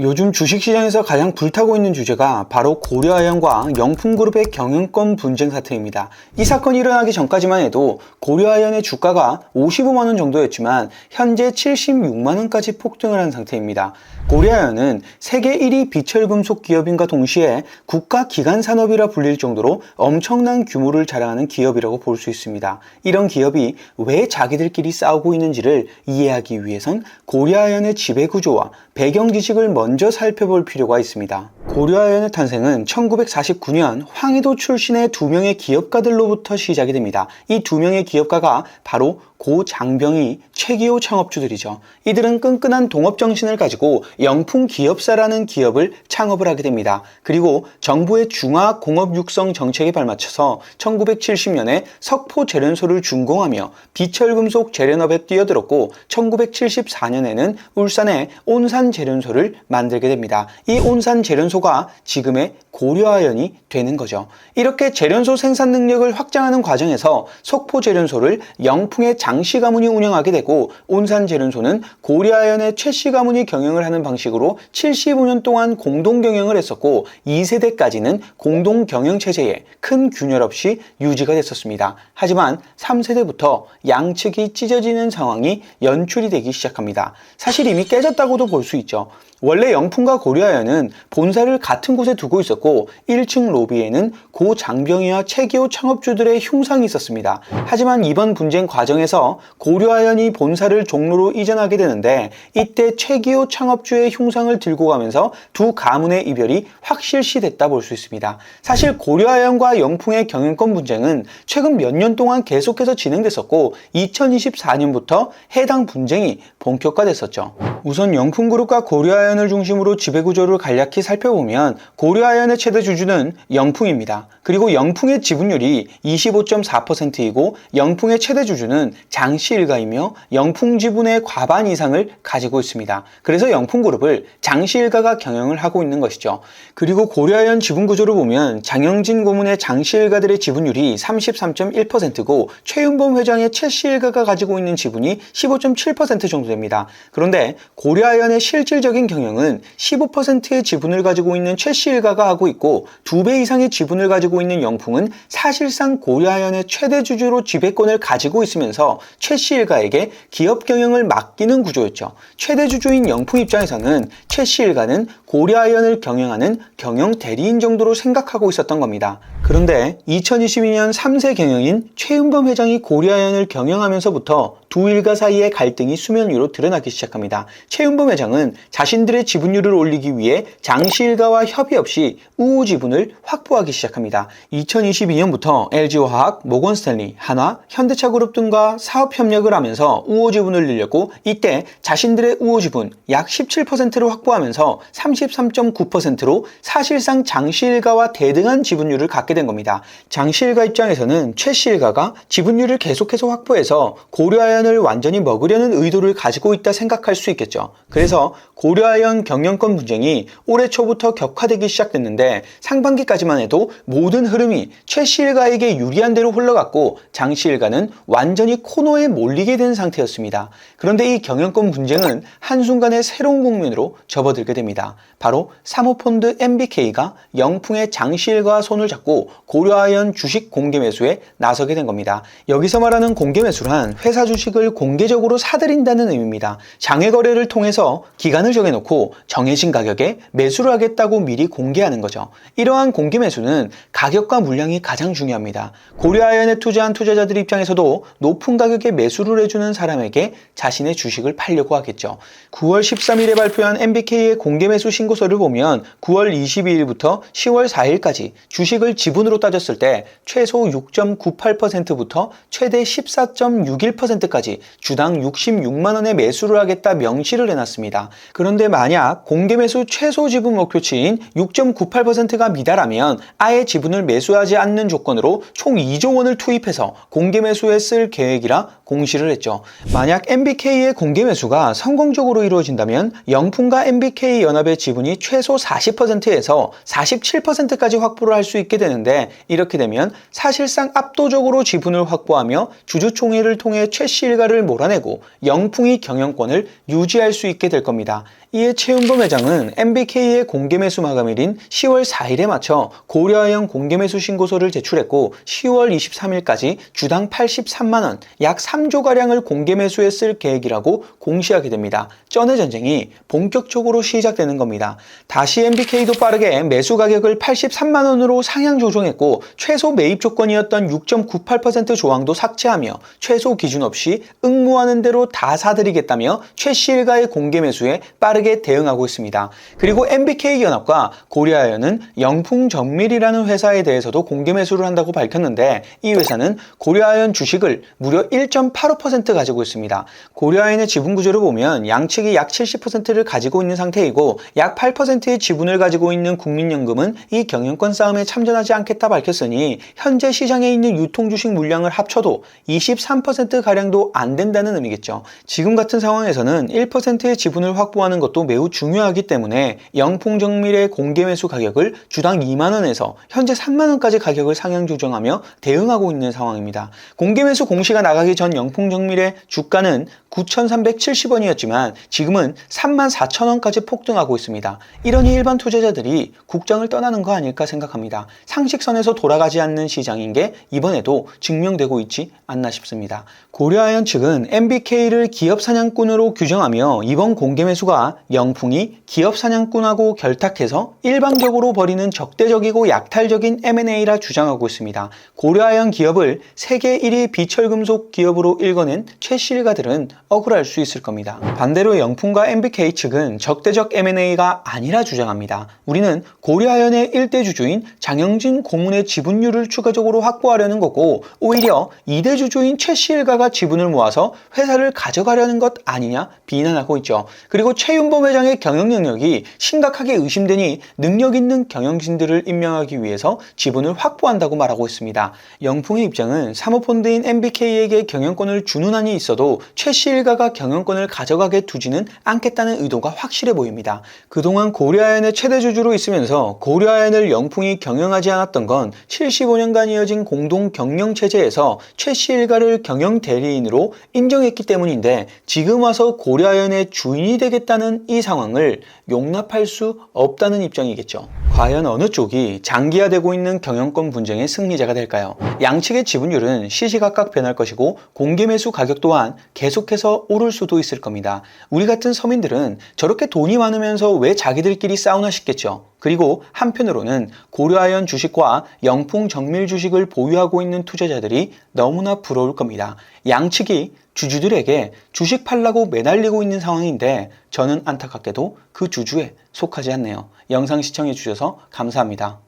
요즘 주식시장에서 가장 불타고 있는 주제가 바로 고려아연과 영풍그룹의 경영권 분쟁 사태입니다. 이 사건이 일어나기 전까지만 해도 고려아연의 주가가 55만원 정도였지만 현재 76만원까지 폭등을 한 상태입니다. 고려아연은 세계 1위 비철금속 기업인과 동시에 국가 기간 산업이라 불릴 정도로 엄청난 규모를 자랑하는 기업이라고 볼 수 있습니다. 이런 기업이 왜 자기들끼리 싸우고 있는지를 이해하기 위해선 고려아연의 지배 구조와 배경 지식을 먼저 살펴볼 필요가 있습니다. 고려아연의 탄생은 1949년 황해도 출신의 두 명의 기업가들로부터 시작이 됩니다. 이 두 명의 기업가가 바로 고 장병희, 최기호 창업주들이죠. 이들은 끈끈한 동업 정신을 가지고 영풍 기업사라는 기업을 창업을 하게 됩니다. 그리고 정부의 중화 공업 육성 정책에 발맞춰서 1970년에 석포 재련소를 준공하며 비철금속 재련업에 뛰어들었고 1974년에는 울산에 온산 재련소를 만들게 됩니다. 이 온산 재련소가 지금의 고려아연이 되는 거죠. 이렇게 재련소 생산 능력을 확장하는 과정에서 석포 재련소를 영풍의 장씨 가문이 운영하게 되고 온산 재련소는 고려아연의 최씨 가문이 경영을 하는 방식으로 75년 동안 공동 경영을 했었고 2세대까지는 공동 경영 체제에 큰 균열 없이 유지가 됐었습니다. 하지만 3세대부터 양측이 찢어지는 상황이 연출이 되기 시작합니다. 사실 이미 깨졌다고도 볼 수 있죠. 원래 영풍과 고려아연은 본사를 같은 곳에 두고 있었고 1층 로비에는 고 장병희와 최기호 창업주들의 흉상이 있었습니다. 하지만 이번 분쟁 과정에서 고려아연이 본사를 종로로 이전하게 되는데 이때 최기호 창업주의 흉상을 들고 가면서 두 가문의 이별이 확실시 됐다 볼 수 있습니다. 사실 고려아연과 영풍의 경영권 분쟁은 최근 몇 년 동안 계속해서 진행됐었고 2024년부터 해당 분쟁이 본격화됐었죠. 우선 영풍그룹과 고려아연을 중심으로 지배구조를 간략히 살펴보면 고려아연의 최대 주주는 영풍입니다. 그리고 영풍의 지분율이 25.4%이고 영풍의 최대 주주는 장씨 일가이며 영풍 지분의 과반 이상을 가지고 있습니다. 그래서 영풍그룹을 장씨 일가가 경영을 하고 있는 것이죠. 그리고 고려아연 지분 구조를 보면 장영진 고문의 장씨 일가들의 지분율이 33.1%고 최윤범 회장의 최씨 일가가 가지고 있는 지분이 15.7% 정도 됩니다. 그런데 고려아연의 실질적인 경영은 15%의 지분을 가지고 있는 최씨 일가가 하고 있고 두 배 이상의 지분을 가지고 있는 영풍은 사실상 고려아연의 최대 주주로 지배권을 가지고 있으면서 최씨 일가에게 기업 경영을 맡기는 구조였죠. 최대 주주인 영풍 입장에서는 최씨 일가는 고려아연을 경영하는 경영 대리인 정도로 생각하고 있었던 겁니다. 그런데 2022년 3세 경영인 최윤범 회장이 고려아연을 경영하면서부터 두 일가 사이의 갈등이 수면 위로 드러나기 시작합니다. 최윤범 회장은 자신들의 지분율을 올리기 위해 장씨 일가와 협의 없이 우호 지분을 확보하기 시작합니다. 2022년부터 LG화학, 모건스탠리, 한화, 현대차그룹 등과 사업 협력을 하면서 우호 지분을 늘렸고 이때 자신들의 우호 지분 약 17%를 확보하면서 33.9%로 사실상 장씨 일가와 대등한 지분율을 갖게 된 겁니다. 장씨 일가 입장에서는 최씨 일가가 지분율을 계속해서 확보해서 고려 아연을 완전히 먹으려는 의도를 가지고 있다 생각할 수 있겠죠. 그래서 고려아연 경영권 분쟁이 올해 초부터 격화되기 시작됐는데 상반기까지만 해도 모든 흐름이 최 씨 일가에게 유리한 대로 흘러갔고 장 씨 일가는 완전히 코너에 몰리게 된 상태였습니다. 그런데 이 경영권 분쟁은 한순간에 새로운 국면으로 접어들게 됩니다. 바로 사모펀드 MBK가 영풍의 장 씨 일가와 손을 잡고 고려아연 주식 공개 매수에 나서게 된 겁니다. 여기서 말하는 공개 매수란 회사 주식 을 공개적으로 사들인다는 의미입니다. 장외 거래를 통해서 기간을 정해놓고 정해진 가격에 매수를 하겠다고 미리 공개하는 거죠. 이러한 공개 매수는 가격과 물량이 가장 중요합니다. 고려아연에 투자한 투자자들 입장에서도 높은 가격에 매수를 해주는 사람에게 자신의 주식을 팔려고 하겠죠. 9월 13일에 발표한 MBK의 공개 매수 신고서를 보면 9월 22일부터 10월 4일까지 주식을 지분으로 따졌을 때 최소 6.98%부터 최대 14.61%까지 주당 66만 원의 매수를 하겠다 명시를 해놨습니다. 그런데 만약 공개 매수 최소 지분 목표치인 6.98%가 미달하면 아예 지분을 매수하지 않는 조건으로 총 2조 원을 투입해서 공개 매수에 쓸 계획이라 공시를 했죠. 만약 MBK의 공개 매수가 성공적으로 이루어진다면 영풍과 MBK 연합의 지분이 최소 40%에서 47%까지 확보를 할 수 있게 되는데 이렇게 되면 사실상 압도적으로 지분을 확보하며 주주총회를 통해 최 씨 일가를 몰아내고 영풍이 경영권을 유지할 수 있게 될 겁니다. 이에 최윤범 회장은 MBK의 공개 매수 마감일인 10월 4일에 맞춰 고려아연 공개 매수 신고서를 제출했고 10월 23일까지 주당 83만 원, 약 3조 가량을 공개 매수에 쓸 계획이라고 공시하게 됩니다. 쩐의 전쟁이 본격적으로 시작되는 겁니다. 다시 MBK도 빠르게 매수 가격을 83만 원으로 상향 조정했고 최소 매입 조건이었던 6.98% 조항도 삭제하며 최소 기준 없이 응모하는 대로 다 사들이겠다며 최씨 일가의 공개 매수에 빠르게 대응하고 있습니다. 그리고 MBK 연합과 고려아연은 영풍정밀이라는 회사에 대해서도 공개 매수를 한다고 밝혔는데 이 회사는 고려아연 주식을 무려 1.85% 가지고 있습니다. 고려아연의 지분 구조를 보면 양측이 약 70%를 가지고 있는 상태이고 약 8%의 지분을 가지고 있는 국민연금은 이 경영권 싸움에 참전하지 않겠다 밝혔으니 현재 시장에 있는 유통 주식 물량을 합쳐도 23%가량도 안 된다는 의미겠죠. 지금 같은 상황에서는 1%의 지분을 확보하는 것도 매우 중요하기 때문에 영풍정밀의 공개 매수 가격을 주당 2만원에서 현재 3만원까지 가격을 상향 조정하며 대응하고 있는 상황입니다. 공개 매수 공시가 나가기 전 영풍정밀의 주가는 9,370원이었지만 지금은 34,000원까지 폭등하고 있습니다. 이러니 일반 투자자들이 국장을 떠나는 거 아닐까 생각합니다. 상식선에서 돌아가지 않는 시장인 게 이번에도 증명되고 있지 않나 싶습니다. 고려 아연 측은 MBK를 기업 사냥꾼으로 규정하며 이번 공개 매수가 영풍이 기업 사냥꾼하고 결탁해서 일방적으로 벌이는 적대적이고 약탈적인 M&A라 주장하고 있습니다. 고려아연 기업을 세계 1위 비철금속 기업으로 일궈낸 최 씨 일가들은 억울할 수 있을 겁니다. 반대로 영풍과 MBK 측은 적대적 M&A가 아니라 주장합니다. 우리는 고려아연의 일대 주주인 장영진 고문의 지분율을 추가적으로 확보하려는 거고 오히려 2대 주주인 최 씨 일가가 지분을 모아서 회사를 가져가려는 것 아니냐 비난하고 있죠. 그리고 최윤범 회장의 경영 능력이 심각하게 의심되니 능력 있는 경영진들을 임명하기 위해서 지분을 확보한다고 말하고 있습니다. 영풍의 입장은 사모펀드인 MBK에게 경영권을 주는 한이 있어도 최씨 일가가 경영권을 가져가게 두지는 않겠다는 의도가 확실해 보입니다. 그동안 고려아연의 최대 주주로 있으면서 고려아연을 영풍이 경영하지 않았던 건 75년간 이어진 공동 경영 체제에서 최씨 일가를 경영 대리 인으로 인정했기 때문인데 지금 와서 고려아연의 주인이 되겠다는 이 상황을 용납할 수 없다는 입장이겠죠. 과연 어느 쪽이 장기화되고 있는 경영권 분쟁의 승리자가 될까요? 양측의 지분율은 시시각각 변할 것이고 공개 매수 가격 또한 계속해서 오를 수도 있을 겁니다. 우리 같은 서민들은 저렇게 돈이 많으면서 왜 자기들끼리 싸우나 싶겠죠. 그리고 한편으로는 고려아연 주식과 영풍 정밀 주식을 보유하고 있는 투자자들이 너무나 부러울 겁니다. 양측이 주주들에게 주식 팔라고 매달리고 있는 상황인데 저는 안타깝게도 그 주주에 속하지 않네요. 영상 시청해 주셔서 감사합니다.